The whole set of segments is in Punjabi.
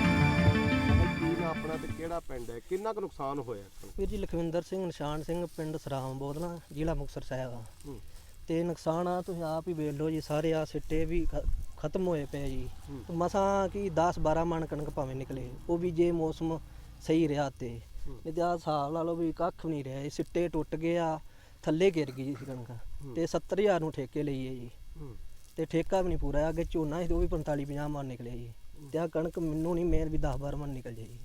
ਕੀ ਨਾ ਆਪਣਾ ਤੇ ਕਿਹੜਾ ਪਿੰਡ ਹੈ ਕਿੰਨਾ ਕੁ ਨੁਕਸਾਨ ਹੋਇਆ? ਵੀਰ ਜੀ ਲਖਵਿੰਦਰ ਸਿੰਘ ਨਿਸ਼ਾਨ ਸਿੰਘ ਪਿੰਡ ਸਰਾਮ ਬੋਦਲਾ ਜ਼ਿਲ੍ਹਾ ਮੁਕਤਸਰ ਸਾਹਿਬ ਆ ਹੂੰ। ਤੇ ਨੁਕਸਾਨ ਆ ਤੁਸੀਂ ਆਪ ਹੀ ਵੇਖ ਲਓ ਜੀ ਸਾਰੇ ਆ ਸਿੱਟੇ ਵੀ ਖ- ਖਤਮ ਹੋਏ ਪਏ ਜੀ। ਹੂੰ। ਮਸਾਂ ਕੀ 10 12 ਮਣ ਕਣਕ ਭਾਵੇਂ ਨਿਕਲੇ ਉਹ ਵੀ ਜੇ ਮੌਸਮ ਸਹੀ ਰਿਹਾ ਤੇ। ਹੂੰ। ਨਹੀਂ ਤੇ ਆ ਹਿਸਾਬ ਲਾ ਲਓ ਵੀ ਕੱਖ ਵੀ ਨਹੀਂ ਰਿਹਾ ਇਹ ਸਿੱਟੇ ਟੁੱਟ ਗਏ ਆ ਥੱਲੇ ਗਿਰ ਗਈ ਸੀ ਕਣਕ। ਹੂੰ। ਤੇ 70000 ਨੂੰ ਠੇਕੇ ਲਈਏ ਜੀ। ਹੂੰ। ਤੇ ਠੇਕਾ ਵੀ ਨਹੀਂ ਪੂਰਾ ਅੱਗੇ ਝੋਨਾ ਸੀ ਤੇ ਉਹ ਵੀ 45 50 ਮਣ ਨਿਕਲਿਆ ਜੀ। ਤੇ ਆ ਕਣਕ ਮੈਨੂੰ ਨਹੀਂ ਮੇਰ ਵੀ 10 12 ਮਣ ਨਿਕਲ ਜਾਏ ਜੀ।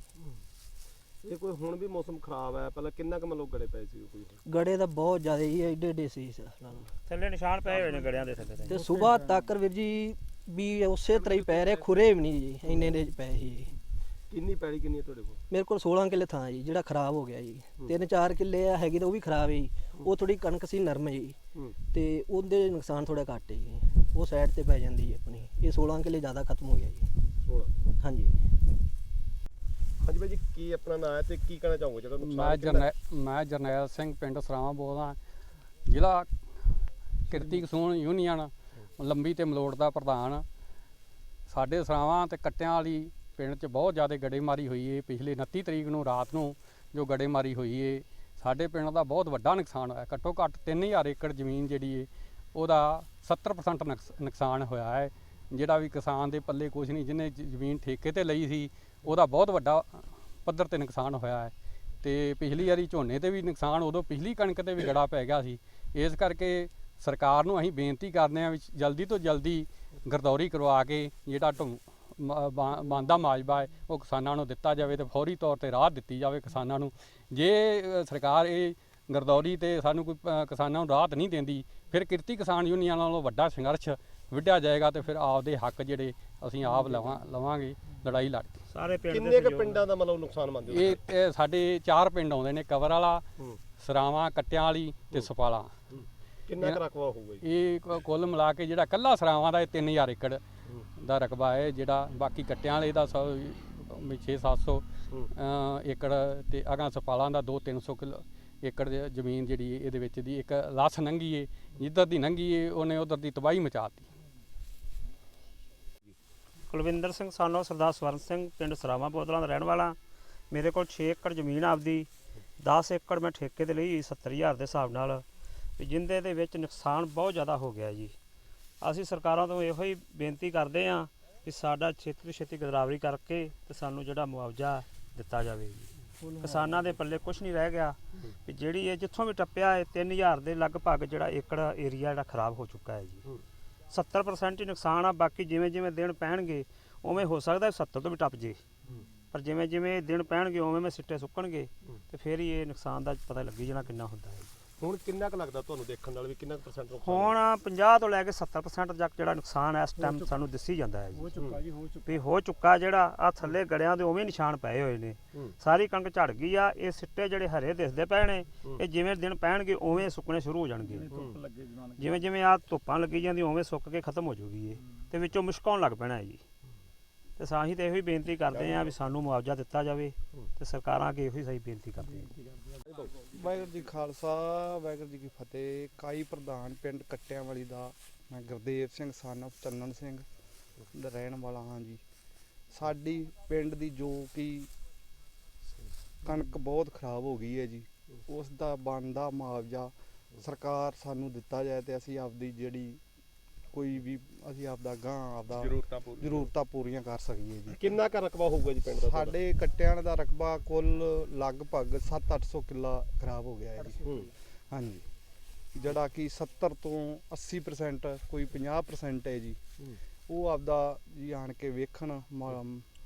ਇਹ ਕੋਈ ਹੁਣ ਵੀ ਮੌਸਮ ਖਰਾਬ ਹੈ ਪਹਿਲਾਂ ਕਿੰਨਾ ਕੁ ਮਤਲਬ ਗੜੇ ਪਏ ਸੀ ਕੋਈ? ਗੜੇ ਤਾਂ ਬਹੁਤ ਜ਼ਿਆਦਾ ਜੀ ਏਡੇ ਏਡੇ ਸੀ ਇਸ ਨਾਲ। ਥੱਲੇ ਨਿਸ਼ਾਨ ਪਏ ਹੋਏ ਨੇ ਗੜਿਆਂ ਦੇ ਥੱਲੇ ਤੇ ਸਵੇਰ ਤੱਕ ਵੀਰ ਜੀ ਵੀ ਉਸੇ ਤਰ੍ਹਾਂ ਹੀ ਪੈ ਰਹੇ ਖੁਰੇ ਵੀ ਨਹੀਂ ਜੀ ਇੰਨੇ ਦੇ ਪਏ ਸੀ ਜੀ। ਕਿੰਨੀ ਪੈੜੀ ਕਿੰਨੀ ਹੈ ਤੁਹਾਡੇ ਕੋਲ? ਮੇਰੇ ਕੋਲ 16 ਕਿੱਲੇ ਥਾਂ ਜੀ ਜਿਹੜਾ ਖਰਾਬ ਹੋ ਗਿਆ ਜੀ। ਤਿੰਨ ਚਾਰ ਕਿੱਲੇ ਆ ਹੈਗੀ ਤਾਂ ਉਹ ਵੀ ਖਰਾਬ ਹੈ ਜੀ। ਉਹ ਥੋੜੀ ਕਣਕ ਸੀ ਨਰਮ ਹੈ ਜੀ। ਹੂੰ। ਤੇ ਉਹਦੇ ਨੁਕਸਾਨ ਥੋੜਾ ਘੱਟ ਹੈ ਜੀ। ਉਹ ਸਾਈਡ ਤੇ ਪੈ ਜਾਂਦੀ ਹੈ ਆਪਣੀ। ਇਹ 16 ਕਿੱਲੇ ਜ਼ਿਆਦਾ ਖਤਮ ਹੋ ਗਿਆ ਜੀ। 16 ਹਾਂਜੀ। ਹਾਂਜੀ ਭਾਈ ਜੀ ਕੀ ਆਪਣਾ ਨਾਂ ਹੈ ਤੇ ਕੀ ਕਹਿਣਾ ਚਾਹੋਗੇ? ਜਿਹੜਾ ਮੈਂ ਨੁਕਸਾਨ ਜਰਨੈਲ ਮੈਂ ਜਰਨੈਲ ਸਿੰਘ ਪਿੰਡ ਸਰਾਵਾਂ ਬੋਲਦਾ ਜ਼ਿਲ੍ਹਾ ਕਿਰਤੀ ਕਸੂਨ ਯੂਨੀਅਨ ਲੰਬੀ ਤੇ ਮਲੋੜ ਦਾ ਪ੍ਰਧਾਨ। ਸਾਡੇ ਸਰਾਵਾਂ ਤੇ ਕੱਟਿਆਂ ਵਾਲੀ ਪਿੰਡ 'ਚ ਬਹੁਤ ਜ਼ਿਆਦਾ ਗੜੇਮਾਰੀ ਹੋਈ ਏ। ਪਿਛਲੇ 29 ਤਰੀਕ ਨੂੰ ਰਾਤ ਨੂੰ ਜੋ ਗੜੇਮਾਰੀ ਹੋਈ ਏ ਸਾਡੇ ਪਿੰਡ ਦਾ ਬਹੁਤ ਵੱਡਾ ਨੁਕਸਾਨ ਹੋਇਆ। ਘੱਟੋ ਘੱਟ 3000 ਏਕੜ ਜ਼ਮੀਨ ਜਿਹੜੀ ਏ ਉਹਦਾ 70% ਨੁਕਸ- ਨੁਕਸਾਨ ਹੋਇਆ ਹੈ। ਜਿਹੜਾ ਵੀ ਕਿਸਾਨ ਦੇ ਪੱਲੇ ਕੁਝ ਨਹੀਂ ਜਿਹਨੇ ਜ- ਜ਼ਮੀਨ ਠੇਕੇ ਤੇ ਲਈ ਸੀ ਉਹਦਾ ਬਹੁਤ ਵੱਡਾ ਪੱਧਰ ਤੇ ਨੁਕਸਾਨ ਹੋਇਆ ਹੈ। ਤੇ ਪਿਛਲੀ ਵਾਰੀ ਝੋਨੇ ਤੇ ਵੀ ਨੁਕਸਾਨ, ਉਦੋਂ ਪਿਛਲੀ ਕਣਕ ਤੇ ਵੀ ਗੜਾ ਪੈ ਗਿਆ ਸੀ। ਇਸ ਕਰਕੇ ਸਰਕਾਰ ਨੂੰ ਅਸੀਂ ਬੇਨਤੀ ਕਰਦੇ ਹਾਂ ਵੀ ਜਲਦੀ ਤੋਂ ਜਲਦੀ ਗਰਦੌਰੀ ਕਰਵਾ ਕੇ ਜਿਹੜਾ ਢੁੰ ਬੰਦਾ ਮਾਜਬਾ ਹੈ, ਉਹ ਕਿਸਾਨਾਂ ਨੂੰ ਦਿੱਤਾ ਜਾਵੇ ਤੇ ਫੌਰੀ ਤੌਰ ਤੇ ਰਾਹਤ ਦਿੱਤੀ ਜਾਵੇ ਕਿਸਾਨਾਂ ਨੂੰ। ਜੇ ਸਰਕਾਰ ਇਹ ਗਰਦੌਰੀ ਤੇ ਸਾਨੂੰ ਕੋਈ ਕਿਸਾਨਾਂ ਨੂੰ ਰਾਹਤ ਨਹੀਂ ਦਿੰਦੀ, ਫਿਰ ਕਿਰਤੀ ਕਿਸਾਨ ਯੂਨੀਅਨ ਨਾਲੋਂ ਵੱਡਾ ਸੰਘਰਸ਼ ਵਿੱਢਿਆ ਜਾਏਗਾ ਤੇ ਫਿਰ ਆਪਦੇ ਹੱਕ ਜਿਹੜੇ ਅਸੀਂ ਆਪ ਲਵਾਂ, ਲਵਾਂਗੇ, ਲੜਾਈ ਲੜ ਕੇ। ਸਾਰੇ ਪਿੰਡ ਦੇ ਕਿੰਨੇ ਕੁ ਪਿੰਡਾਂ ਦਾ ਮਤਲਬ ਨੁਕਸਾਨ ਮੰਨਦੇ ਹੋ ਇਹ ਇਹ ਸਾਡੇ ਚਾਰ ਪਿੰਡ ਆਉਂਦੇ ਨੇ ਕਵਰ ਵਾਲਾ ਹੂੰ। ਸਰਾਵਾਂ ਕੱਟਿਆਂ ਵਾਲੀ ਤੇ ਸਪਾਲਾ। ਕਿੰਨਾ ਕੁ ਰਕਬਾ ਹੋਊਗਾ ਜੀ? ਇਹ ਕ- ਕੁੱਲ ਮਿਲਾ ਕੇ ਜਿਹੜਾ ਕੱਲਾ ਸਰਾਵਾਂ ਦਾ ਇਹ 3000 ਏਕੜ ਦਾ ਰਕਬਾ ਹੈ ਜਿਹੜਾ ਬਾਕੀ ਕੱਟਿਆਂ ਵਾਲੇ ਦਾ 6 700 ਹੂੰ। ਏਕੜ ਤੇ ਅਗਾਂ ਸਪਾਲਾਂ ਦਾ 2 300 ਕਿਲੋ ਏਕੜ ਦੀ ਜ਼ਮੀਨ ਜਿਹੜੀ ਇਹਦੇ ਵਿੱਚ ਦੀ ਇੱਕ ਲੱਸ ਨੰਗੀ ਏ ਜਿੱਧਰ ਦੀ ਨੰਗੀ ਏ ਉਹਨੇ ਉਧਰ ਦੀ ਤਬਾਹੀ ਮਚਾਤੀ ਕੁਲਵਿੰਦਰ ਸਿੰਘ ਸਾਨੋ ਸਰਦਾਰ ਸਵਰਨ ਸਿੰਘ ਪਿੰਡ ਸਰਾਵਾਂ ਬੋਦਲਾਂ ਦਾ ਰਹਿਣ ਵਾਲਾ। ਮੇਰੇ ਕੋਲ 6 ਏਕੜ ਜ਼ਮੀਨ ਆਪਦੀ। 10 ਏਕੜ ਮੈਂ ਠੇਕੇ ਤੇ ਲਈ 70000 ਦੇ ਹਿਸਾਬ ਨਾਲ। ਵੀ ਜਿੰਦੇ ਦੇ ਵਿੱਚ ਨੁਕਸਾਨ ਬਹੁਤ ਜ਼ਿਆਦਾ ਹੋ ਗਿਆ ਜੀ। ਅਸੀਂ ਸਰਕਾਰਾਂ ਤੋਂ ਇਹੋ ਹੀ ਬੇਨਤੀ ਕਰਦੇ ਹਾਂ ਕਿ ਸਾਡਾ ਛੇਤੀ ਤੋਂ ਛੇਤੀ ਗਦਰਾਵਰੀ ਕਰਕੇ ਤੇ ਸਾਨੂੰ ਜਿਹੜਾ ਮੁਆਵਜ਼ਾ ਦਿੱਤਾ ਜਾਵੇ ਜੀ। ਕਿਸਾਨਾਂ ਦੇ ਪੱਲੇ ਕੁਝ ਨਹੀਂ ਰਹਿ ਗਿਆ। ਵੀ ਜਿਹੜੀ ਇਹ ਜਿੱਥੋਂ ਵੀ ਟੱਪਿਆ ਇਹ 3000 ਦੇ ਲਗਭਗ ਜਿਹੜਾ ਏਕੜ ਏਰੀਆ ਜਿਹੜਾ ਖਰਾਬ ਹੋ ਚੁੱਕਾ ਹੈ ਜੀ। 70% ਹੀ ਨੁਕਸਾਨ ਆ ਬਾਕੀ ਜਿਵੇਂ ਜਿਵੇਂ ਦਿਨ ਪੈਣਗੇ ਉਵੇਂ ਹੋ ਸਕਦਾ 70 ਤੋਂ ਵੀ ਟੱਪ ਜੇ। ਪਰ ਜਿਵੇਂ ਜਿਵੇਂ ਦਿਨ ਪੈਣਗੇ ਉਵੇਂ ਮੈਂ ਸਿੱਟੇ ਸੁੱਕਣਗੇ ਤੇ ਫਿਰ ਹੀ ਇਹ ਨੁਕਸਾਨ ਦਾ ਪਤਾ ਲੱਗੀ ਜਾਣਾ ਕਿੰਨਾ ਹੁੰਦਾ ਹੈ। ਹੁਣ ਕਿੰਨਾ ਕੁ ਲੱਗਦਾ ਤੁਹਾਨੂੰ ਦੇਖਣ ਨਾਲ ਵੀ ਕਿੰਨਾ ਕੁ ਪਰਸੈਂਟ ਨੁਕਸਾਨ ਹੁਣ 50 ਤੋਂ ਲੈ ਕੇ 70% ਤੱਕ ਜਿਹੜਾ ਨੁਕਸਾਨ ਹੈ ਇਸ ਟਾਈਮ ਸਾਨੂੰ ਦਿਸੀ ਜਾਂਦਾ ਹੈ ਜੀ। ਚੁੱਕਾ ਜੀ ਹੋ ਵੀ ਹੋ ਚੁੱਕਾ ਜਿਹੜਾ ਆ ਥੱਲੇ ਗੜਿਆਂ ਦੇ ਉਵੇਂ ਨਿਸ਼ਾਨ ਪਏ ਹੋਏ ਨੇ। ਹੂੰ। ਸਾਰੀ ਕਣਕ ਝੜ ਗਈ ਆ ਇਹ ਸਿੱਟੇ ਜਿਹੜੇ ਹਰੇ ਦਿਸਦੇ ਪਏ ਨੇ ਇਹ ਜਿਵੇਂ ਦਿਨ ਪੈਣਗੇ ਉਵੇਂ ਸੁੱਕਣੇ ਸ਼ੁਰੂ ਹੋ ਜਾਣਗੇ। ਜਿਵੇਂ ਜਿਵੇਂ ਆ ਧੁੱਪਾਂ ਲੱਗੀ ਜਾਂਦੀਆਂ ਉਵੇਂ ਸੁੱਕ ਕੇ ਖਤਮ ਹੋ ਜਾਊਗੀ ਇਹ। ਤੇ ਵਿੱਚੋਂ ਮੁਸ਼ਕਾਉਣ ਲੱਗ ਪੈਣਾ ਹੈ ਜੀ। ਤੇ ਸਾਹੀਂ ਤੇ ਇਹੋ ਹੀ ਬੇਨਤੀ ਕਰਦੇ ਆ ਵੀ ਸਾਨੂੰ ਮੁਆਵਜ਼ਾ ਦਿੱਤਾ ਜਾਵੇ ਤੇ ਸਰਕਾਰਾਂ ਅੱਗੇ ਇਹੋ ਹੀ ਸਹੀ ਬੇਨਤੀ ਕਰਦੇ ਆ ਵਾਹਿਗੁਰੂ ਜੀ ਖਾਲਸਾ ਵਾਹਿਗੁਰੂ ਜੀ ਕੀ ਫਤਿਹ। ਕਾਈ ਪ੍ਰਧਾਨ ਪਿੰਡ ਕੱਟਿਆਂ ਵਾਲੀ ਦਾ ਮੈਂ ਗੁਰਦੇਵ ਸਿੰਘ ਸਨ of ਚੰਨਣ ਸਿੰਘ ਦਾ ਰਹਿਣ ਵਾਲਾ ਹਾਂ ਜੀ। ਸਾਡੀ ਪਿੰਡ ਦੀ ਜੋ ਕਿ ਕਣਕ ਬਹੁਤ ਖਰਾਬ ਹੋ ਗਈ ਹੈ ਜੀ ਉਸ ਦਾ ਬਣਦਾ ਮੁਆਵਜ਼ਾ ਸਰਕਾਰ ਸਾਨੂੰ ਦਿੱਤਾ ਜਾਏ ਤੇ ਅਸੀਂ ਆਪਦੀ ਜਿਹੜੀ ਕੋਈ ਵੀ ਅਸੀਂ ਆਪਦਾ ਗਾਂ ਆਪਦਾ ਜ਼ਰੂਰਤਾਂ ਪੂਰੀ ਜ਼ਰੂਰਤਾਂ ਪੂਰੀਆਂ ਕਰ ਸਕੀਏ ਜੀ। ਕਿੰਨਾ ਕੁ ਰਕਬਾ ਹੋਊਗਾ ਜੀ ਪਿੰਡ ਦਾ? ਸਾਡੇ ਕੱਟਿਆਂ ਦਾ ਰਕਬਾ ਕੁੱਲ ਲਗਭਗ 7-800 ਕਿੱਲਾ ਖਰਾਬ ਹੋ ਗਿਆ ਹੈ ਜੀ। ਹਾਂਜੀ। ਜਿਹੜਾ ਕਿ 70 ਤੋਂ 80% ਕੋਈ 50% ਹੈ ਜੀ। ਉਹ ਆਪਦਾ ਜੀ ਆਣ ਕੇ ਵੇਖਣ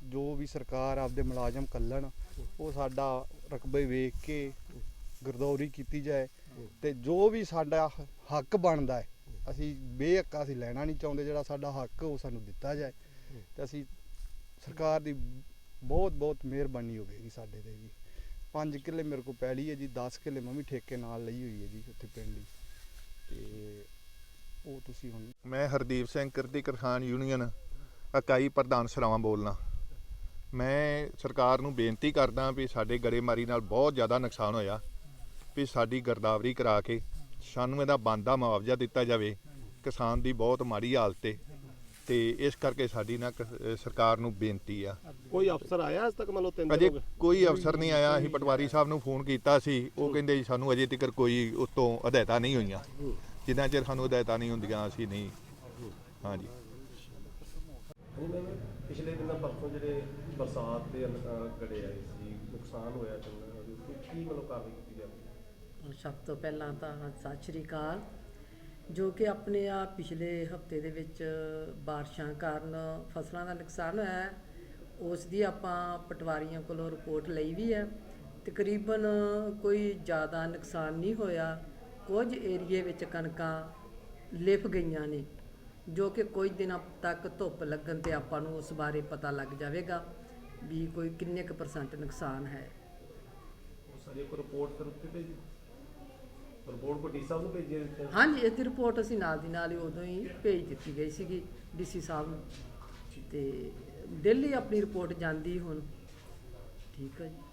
ਜੋ ਵੀ ਸਰਕਾਰ ਆਪਦੇ ਮੁਲਾਜ਼ਮ ਕੱਲਣ ਉਹ ਸਾਡਾ ਰਕਬੇ ਵੇਖ ਕੇ ਗਰਦੌਰੀ ਕੀਤੀ ਜਾਏ ਤੇ ਜੋ ਵੀ ਸਾਡਾ ਹੱਕ ਬਣਦਾ ਹੈ ਅਸੀਂ ਬੇਹੱਕਾ ਅਸੀਂ ਲੈਣਾ ਨਹੀਂ ਚਾਹੁੰਦੇ ਜਿਹੜਾ ਸਾਡਾ ਹੱਕ ਉਹ ਸਾਨੂੰ ਦਿੱਤਾ ਜਾਏ। ਤੇ ਅਸੀਂ ਸਰਕਾਰ ਦੀ ਬਹੁਤ ਬਹੁਤ ਮਿਹਰਬਾਨੀ ਹੋਵੇਗੀ ਸਾਡੇ ਤੇ ਜੀ। 5 ਕਿੱਲੇ ਮੇਰੇ ਕੋਲ ਪੈਲੀ ਹੈ ਜੀ 10 ਕਿੱਲੇ ਮੈਂ ਵੀ ਠੇਕੇ ਨਾਲ ਲਈ ਹੋਈ ਹੈ ਜੀ ਉੱਥੇ ਪਿੰਡ ਦੀ ਤੇ ਉਹ ਤੁਸੀਂ ਹੁਣ ਮੈਂ ਹਰਦੀਪ ਸਿੰਘ ਕਿਰਤੀ ਕਿਸਾਨ ਯੂਨੀਅਨ, ਇਕਾਈ ਪ੍ਰਧਾਨ ਸਰਾਵਾਂ ਬੋਲਣਾ। ਮੈਂ ਸਰਕਾਰ ਨੂੰ ਬੇਨਤੀ ਕਰਦਾ ਵੀ ਸਾਡੇ ਗੜੇਮਾਰੀ ਨਾਲ ਬਹੁਤ ਜ਼ਿਆਦਾ ਨੁਕਸਾਨ ਹੋਇਆ, ਵੀ ਸਾਡੀ ਗਰਦਾਵਰੀ ਕਰਾ ਕੇ ਸਾਨੂੰ ਇਹਦਾ ਬੰਦਾ ਮੁਆਵਜ਼ਾ ਦਿੱਤਾ ਜਾਵੇ ਕਿਸਾਨ ਦੀ ਬਹੁਤ ਮਾੜੀ ਹਾਲਤ ਹੈ ਤੇ ਇਸ ਕਰਕੇ ਸਾਡੀ ਨਾ ਕ- ਸਰਕਾਰ ਨੂੰ ਬੇਨਤੀ ਆ। ਕੋਈ ਅਫਸਰ ਆਇਆ ਅੱਜ ਤੱਕ ਮੰਨ ਲਓ ਤਿੰਨ ਦਿਨ ਅਜੇ ਹੋ ਗਏ? ਕੋਈ ਅਫਸਰ ਨਹੀਂ ਆਇਆ ਅਸੀਂ ਪਟਵਾਰੀ ਸਾਹਿਬ ਨੂੰ ਫੋਨ ਕੀਤਾ ਸੀ ਉਹ ਕਹਿੰਦੇ ਜੀ ਸਾਨੂੰ ਅਜੇ ਤੱਕ ਕੋਈ ਉਤੋਂ ਹਦਾਇਤਾਂ ਨਹੀਂ ਹੋਈਆਂ। ਜਿੰਨਾ ਚਿਰ ਸਾਨੂੰ ਹਦਾਇਤਾਂ ਨਹੀਂ ਹੁੰਦੀਆਂ ਅਸੀਂ ਨਹੀਂ। ਹਾਂਜੀ। ਮੈਮ ਪਿਛਲੇ ਦਿਨਾਂ ਪਰਸੋਂ ਜਿਹੜੇ ਬਰਸਾਤ ਦੇ ਅਨ- ਗੜੇ ਆਏ ਸੀ ਨੁਕਸਾਨ ਹੋਇਆ ਚੰਗਾ ਕੋਈ ਕੀ ਮਤਲਬ ਕਾਰਵਾਈ ਕੀਤੀ ਜਾਵੇ ਸਭ ਤੋਂ ਪਹਿਲਾਂ ਤਾਂ ਸਤਿ ਸ਼੍ਰੀ ਅਕਾਲ, ਜੋ ਕਿ ਆਪਣੇ ਆ ਪਿਛਲੇ ਹਫ਼ਤੇ ਦੇ ਵਿੱਚ ਬਾਰਿਸ਼ਾਂ ਕਾਰਨ ਫਸਲਾਂ ਦਾ ਨੁਕਸਾਨ ਹੋਇਆ ਹੈ, ਉਸ ਦੀ ਆਪਾਂ ਪਟਵਾਰੀਆਂ ਕੋਲੋਂ ਰਿਪੋਰਟ ਲਈ ਵੀ ਹੈ। ਤਕਰੀਬਨ ਕੋਈ ਜ਼ਿਆਦਾ ਨੁਕਸਾਨ ਨਹੀਂ ਹੋਇਆ, ਕੁਝ ਏਰੀਏ ਵਿੱਚ ਕਣਕਾਂ ਲਿਫ ਗਈਆਂ ਨੇ, ਜੋ ਕਿ ਕੁਝ ਦਿਨਾਂ ਤੱਕ ਧੁੱਪ ਲੱਗਣ ਤੇ ਆਪਾਂ ਨੂੰ ਉਸ ਬਾਰੇ ਪਤਾ ਲੱਗ ਜਾਵੇਗਾ ਵੀ ਕੋਈ ਕਿੰਨੇ ਕੁ ਪਰਸੈਂਟ ਨੁਕਸਾਨ ਹੈ। ਉਹ ਸਾਰੀ ਰਿਪੋਰਟ ਫਿਰ ਉੱਤੇ ਭੇਜੀ। ਰਿਪੋਰਟ ਕੋ ਡੀ ਸਾਹਿਬ ਨੂੰ ਭੇਜੀ ਦਿੱਤੀ? ਹਾਂਜੀ ਇਹਦੀ ਰਿਪੋਰਟ ਅਸੀਂ ਨਾਲ ਦੀ ਨਾਲ ਹੀ ਉਦੋਂ ਹੀ ਭੇਜ ਦਿੱਤੀ ਗਈ ਸੀਗੀ ਡੀਸੀ ਸਾਹਿਬ ਨੂੰ। ਤੇ ਦਿੱਲੀ ਆਪਣੀ ਰਿਪੋਰਟ ਜਾਂਦੀ ਹੁਣ। ਠੀਕ ਹੈ ਜੀ।